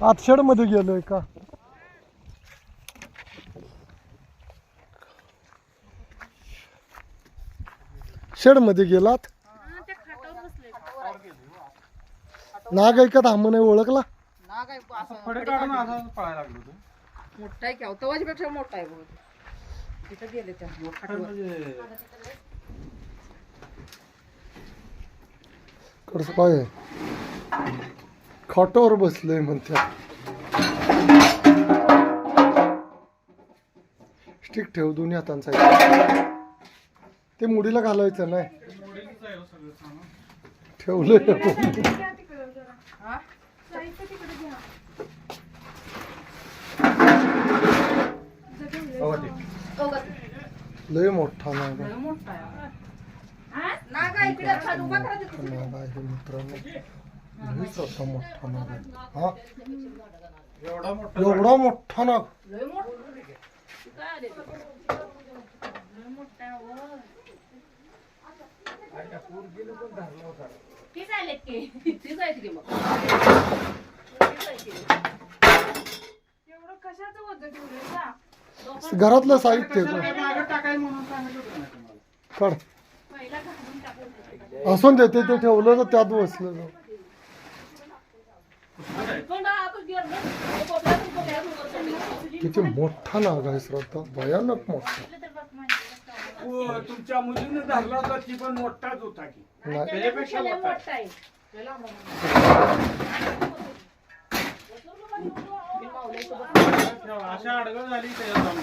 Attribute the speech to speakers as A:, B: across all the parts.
A: आत शेडमध्ये गेलोय का? शेडमध्ये गेलात? नाग आहे का धाम नाही ओळखला?
B: नाग आहे असं
C: फडे काढून असं पळायला लागलो होतो
B: मोठा आहे की मोठा आहे बहुत तिथं गेले त्या.
A: कडस काय आहे? खाटावर बसलंय म्हणत्या. स्टिक ठेव दोन्ही हातांचा. ते मुडीला घालायचं नाही.
C: हा?
A: लय मोठा नाग आहे मित्रांनो. मोठा नाग हा?
C: एवढा मोठा
A: एवढा मोठा नाग.
D: तीच की? एवढं कशाचं होतं ठेवलं का
A: घरातलं साहित्य
C: कशाला
A: आहे.
C: काय मागं टाकायचं म्हणून सांगितलं होतं ना तुम्हाला.
A: काढ.
D: पहिला घालून टाकून
A: असून देते ते ठेवलं तर त्यात बसलं जाऊ.
B: पण आतच गेलं ना. तो कोपऱ्यात कोपऱ्यात उभं राहिलं.
A: किती मोठा नाग आहे श्रद्धा. भयानक मोठा.
E: तुमच्या मुलीने धरला होता ती पण मोठाच होता की.
C: त्याच्यापेक्षा मोठा आहे. अशा अडगळ झाली त्याच्यात जाऊन.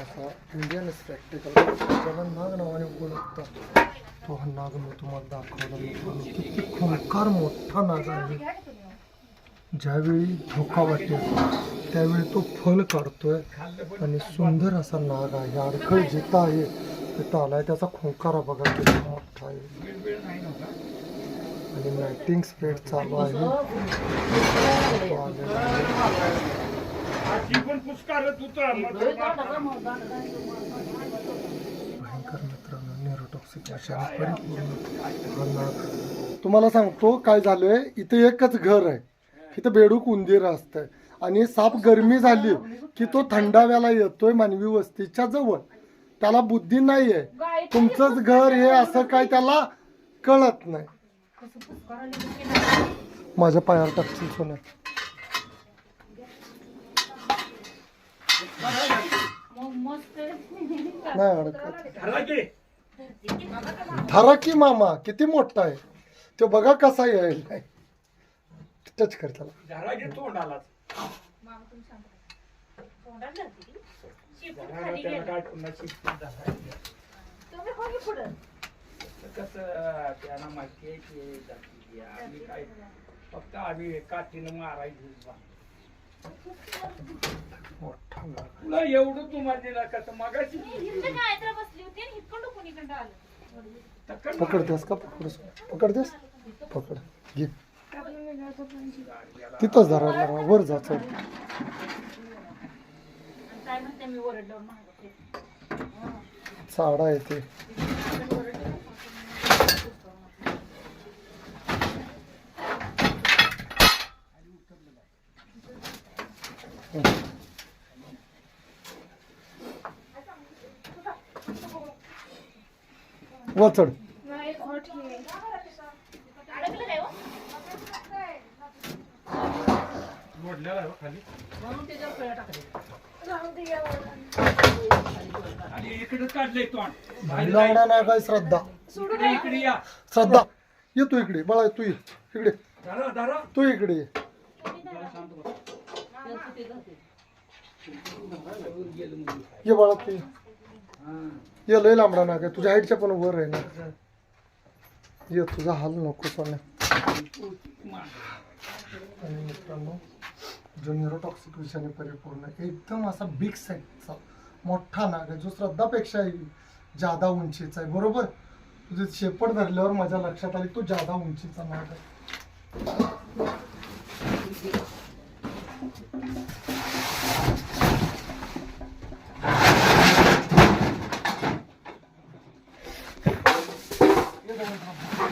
A: असा इंडियन ज्याला नाग नावाने ओळखतात तो हा नाग मी तुम्हाला दाखवला किती खूंकार मोठा नाग आहे. ज्यावेळी धोका वाटेल त्यावेळी तो फल काढतोय आणि सुंदर असा नाग आहे. अडखळ जिथं आहे तिथं आलाय. त्याचा खोंकारा बघा किती मोठा आहे. आणि लाइटिंग स्प्रेड चालू आहे. तो मित्रांनो न्यूरोटॉक्सिक विषयाने परिपूर्ण तुम्हाला सांगतो काय झालंय इथे एकच घर आहे. इथं बेडूक उंदीर असतंय. आणि साप गरमी झाली की तो थंडाव्याला येतोय मानवी वस्तीच्या जवळ. त्याला बुद्धी नाहीये. तुमचंच घर हे असं काय त्याला कळत नाही. माझ्या पायावर टाकशील
D: सोन्यात?
A: नाही अडकत.
E: धरला की
A: धरा की मामा किती मोठा आहे. तो बघा कसा येईल. टच कर त्याला.
E: धरा की तोंडाला
D: तोंडात घालते ती. शिपूट खाली
E: त्याला
D: गेलं. तुम्ही हो की पुढं
E: कसं त्यांना माहिती आहे की जाती आहे. आम्ही काय फक्त आम्ही काठीनं मारायची. तुला एवढं मगाशी
D: इथं काय तर बसली होती आणि इथकडं कोणीकडं आलं.
E: तक्कड
A: पकडतेस का? पकड पकडतेस? पकड. घे. तिथंच धरायला लावा, वर जा चढ
D: काय म्हणते मी ओरडल्यावर मागं ते.
A: चाडा येते वर चढ
D: अडकलं काय हो?
C: मोडलेला आहे हो खाली
B: म्हणून त्याच्यावर कळ्या टाकल्या.
E: आणि इकडे काढलंय तोंड
A: लावणा नाही काय श्रद्धा.
E: इकडे
A: श्रद्धा. ये तू इकडे बाळा तू ये. इकडे. तू इकडे. ये
B: बाळा ते
A: ये बाळा ये. लय लांबडा ना आहे तुझ्या हाईटच्या पण वर आहे ना. ये तुझा हाल नको सोन्या आणि मित्रांनो जो न्यूरोटॉक्सिक विषयाने परिपूर्ण एकदम असा बिग साईजचा मोठा नाग आहे जो श्रद्धापेक्षाही जादा उंचीचा आहे बरोबर? तुझे शेपट धरल्यावर माझ्या लक्षात आली तो जादा उंचीचा नाग आहे.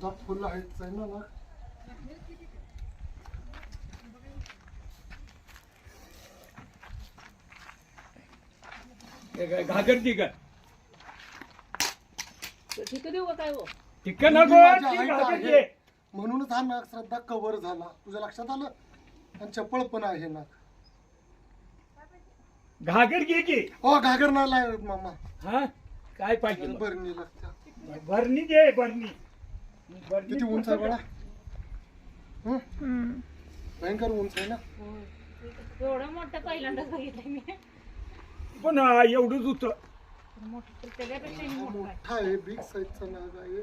A: श्रद्धा फुल आहेच आहे ना.
E: हे काय घागर
B: देऊ का काय हो?
E: नको ती. घे.
A: म्हणूनच हा नाग श्रद्धा कव्हर झाला. तुझ्या लक्षात आलं? आणि चप्पल पण आहे नाग
E: घागर घे की.
A: हो घागर लावत मामा.
E: हा? काय पाहिजे? मग?
A: बरणी लागत्या
E: भरणी दे भरणी भरणी
A: किती उंच आहे बघा हं? भयंकर उंच आहे ना?
B: एवढं मोठं पहिल्यांदाच बघितलंय मी.
E: पण हा, एवढंच होतं.
B: मोठं त्याच्यापेक्षा
A: हा
B: मोठं आहे.
A: मोठा आहे बिग साईजचा नाग आहे.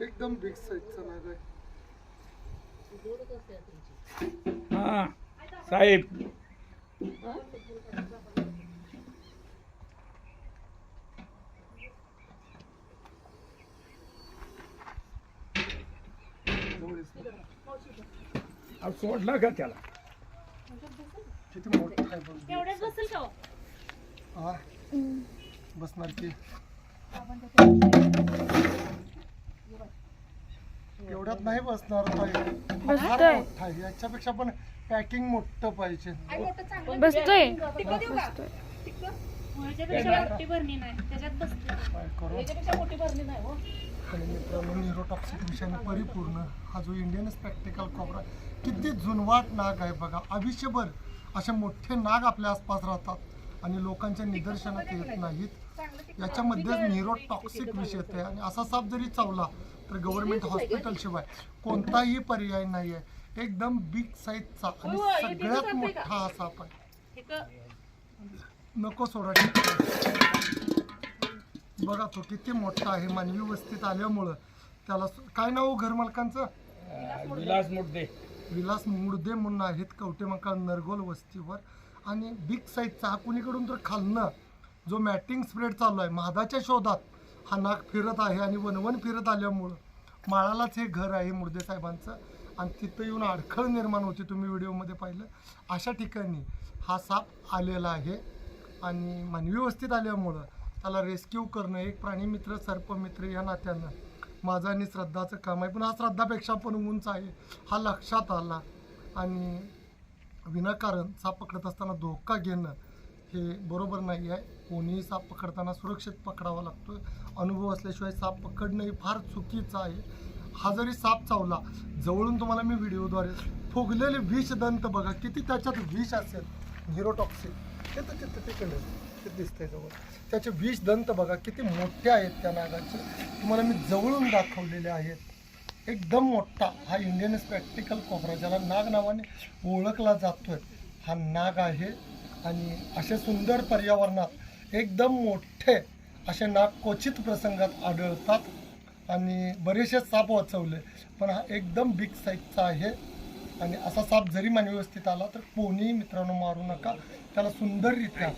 A: एकदम बिग साईजचा नाग आहे.
E: हा साहेब. अहो, सोडला का त्याला?
A: किती मोठा आहे बघ
B: तेवढ्याच बसेल का हो?
A: हा? बसणार की. एवढ्यात नाही बसणार पाहिजे फार मोठा आहे. याच्यापेक्षा पण पॅकिंग मोठं पाहिजे.
F: बसतोय.
B: भरणी नाही. त्याच्यात बसते हो.
A: आणि मित्रांनो न्यूरोटॉक्सिक विषयाने परिपूर्ण हा जो इंडियन स्पेक्टिकल कोबरा किती जुनवाट नाग आहे बघा. आयुष्यभर असे मोठे नाग आपल्या आसपास राहतात आणि लोकांच्या निदर्शनात येत नाहीत. याच्यामध्येच न्यूरोटॉक्सिक विषय येते आणि असा साप जरी चावला तर गव्हर्नमेंट हॉस्पिटल शिवाय कोणताही पर्याय नाही आहे एकदम बिग साईजचा आणि सगळ्यात मोठा हा साप आहे.
B: एक
A: नको सोडा. बघा तो किती मोठा आहे मानवी वस्तीत आल्यामुळं त्याला स- काय नाव हो घर मालकांचं
E: अं, विलास मुद्दे
A: विलास मुर्दे म्हणून आहेत कवटेमंकाळ नरगोल वस्तीवर. आणि बिग साईजचा हा कुणीकडून तर खालनं जो मॅटिंग स्प्रेड चालू आहे महादाच्या शोधात हा नाग फिरत आहे आणि वनवन फिरत आल्यामुळं माळालाच हे घर आहे मुर्दे साहेबांचं. आणि तिथं येऊन अडखळ निर्माण होते तुम्ही व्हिडिओमध्ये पाहिलं. अशा ठिकाणी हा साप आलेला आहे. आणि मानवी वस्तीत आल्यामुळं त्याला रेस्क्यू करणं एक प्राणीमित्र सर्पमित्र या नात्यानं माझं आणि श्रद्धाचं काम आहे. पण हा श्रद्धापेक्षा पण उंच आहे. हा लक्षात आला. आणि विनाकारण साप पकडत असताना धोका घेणं हे बरोबर नाही आहे. कोणीही साप पकडताना सुरक्षित पकडावा लागतो अनुभव असल्याशिवाय साप पकडणं हे फार चुकीचं आहे. हा जरी साप चावला जवळून तुम्हाला मी व्हिडिओद्वारे फुगलेले विष दंत बघा किती त्याच्यात विष असेल. झिरोटॉक्सिक ते तर तिथं तिकडे व्यवस्थित दिसतंय जवळ. त्याचे विष दंत बघा किती मोठे आहेत त्या नागाचे. तुम्हाला मी जवळून दाखवलेले आहेत. एकदम मोठा हा इंडियन स्पॅक्टिकल कोबरा ज्याला नाग नावाने ओळखला जातोय. हा नाग आहे आणि असे सुंदर पर्यावरणात एकदम मोठे असे नाग क्वचित प्रसंगात आढळतात आणि बरेचसे साप वाचवले. पण हा एकदम बिग साईजचा आहे आणि असा साप जरी मानवी व्यवस्थित आला तर कोणीही मित्रांनो मारू नका. त्याला सुंदररित्या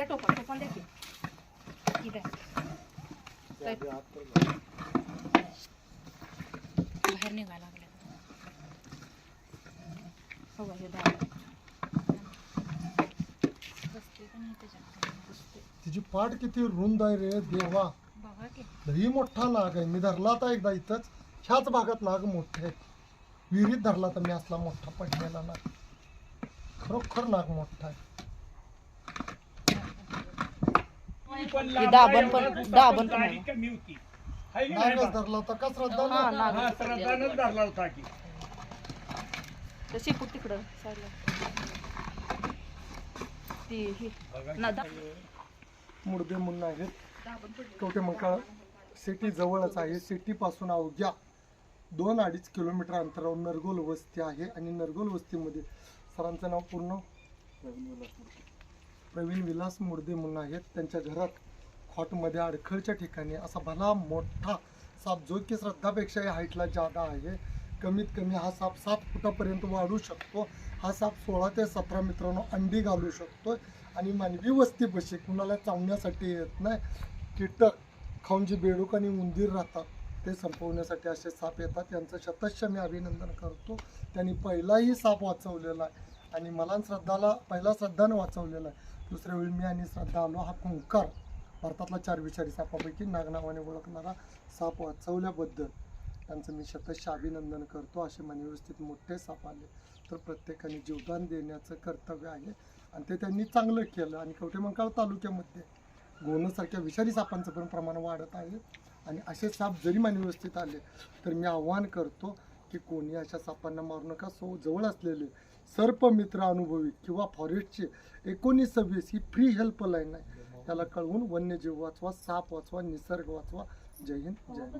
A: आपण
B: द्या टोपा टोपा द्या की इथे बाहेर निघायला लागले. हो हे.
A: तिची पाठ किती रुंद आहे रे देवा. लई मोठा नाग आहे. मी धरला आता एकदा इथंच. ह्याच भागात नाग मोठे आहे विहिरीत धरला तर मी असला मोठा पडलेला नाग. खरोखर नाग मोठा आहे
E: पण
B: ही दाबण पण-
E: लांब
B: दाबण पण
E: दाढी
B: आहे.
E: कमी होती. हाय की नाही
A: नागच
E: बा?
A: धरला होता का श्रद्धा
B: हा
A: नाग?
B: नाग
E: हा श्रद्धानच धरला होता की.
B: तर शेपूट तिकडं साईडला ती ही. ना दा-
A: मुडदे म्हणून आहेत. कवठे मंकाळ सिटी जवळच आहे. सिटीपासून अवघ्या दोन अडीच किलोमीटर अंतरावर नरगोल वस्ती आहे आणि नरगोल वस्तीमध्ये सरांचं नाव पूर्ण प्रवीण विलास मुर्दे म्हणून आहेत. त्यांच्या घरात खॉटमध्ये अडखळच्या ठिकाणी असा भला मोठा साप जो की श्रद्धापेक्षाही हाईटला जादा आहे कमीत कमी हा साप सात फुटापर्यंत वाढू शकतो. हा साप सोळा ते सतरा मित्रांनो अंडी घालू शकतो आणि मानवी वस्तीपशी कुणाला चावण्यासाठी येत नाही. कीटक खाऊन जे बेडूक आणि उंदीर राहतात. ते संपवण्यासाठी असे साप येतात. यांचं शतश मी अभिनंदन करतो. त्यांनी पहिलाही साप वाचवलेला आहे. आणि मला श्रद्धाला पहिला श्रद्धानं वाचवलेला आहे. दुसऱ्या वेळी मी आणि श्रद्धा आलो. हा कुंकार भारतातला चार विषारी सापापैकी नागनावाने ओळखणारा साप वाचवल्याबद्दल त्यांचं मी शतश अभिनंदन करतो असे मनव्यवस्थित मोठे साप आले. तर प्रत्येकाने जीवदान देण्याचं कर्तव्य आहे. आणि ते त्यांनी चांगलं केलं. आणि कवठेमंकाळ तालुक्यामध्ये गोनसारख्या विषारी सापांचं पण प्रमाण वाढत आहे. आणि असे साप जरी मनव्यवस्थित आले तर मी आव्हान करतो की कोणी अशा सापांना मारू नका. सो जवळ असलेले सर्पमित्र अनुभवी किंवा फॉरेस्टचे एकोणीस सव्वीस ही फ्री हेल्पलाईन आहे. त्याला कळवून वन्यजीव वाचवा साप वाचवा निसर्ग वाचवा. जय हिंद जय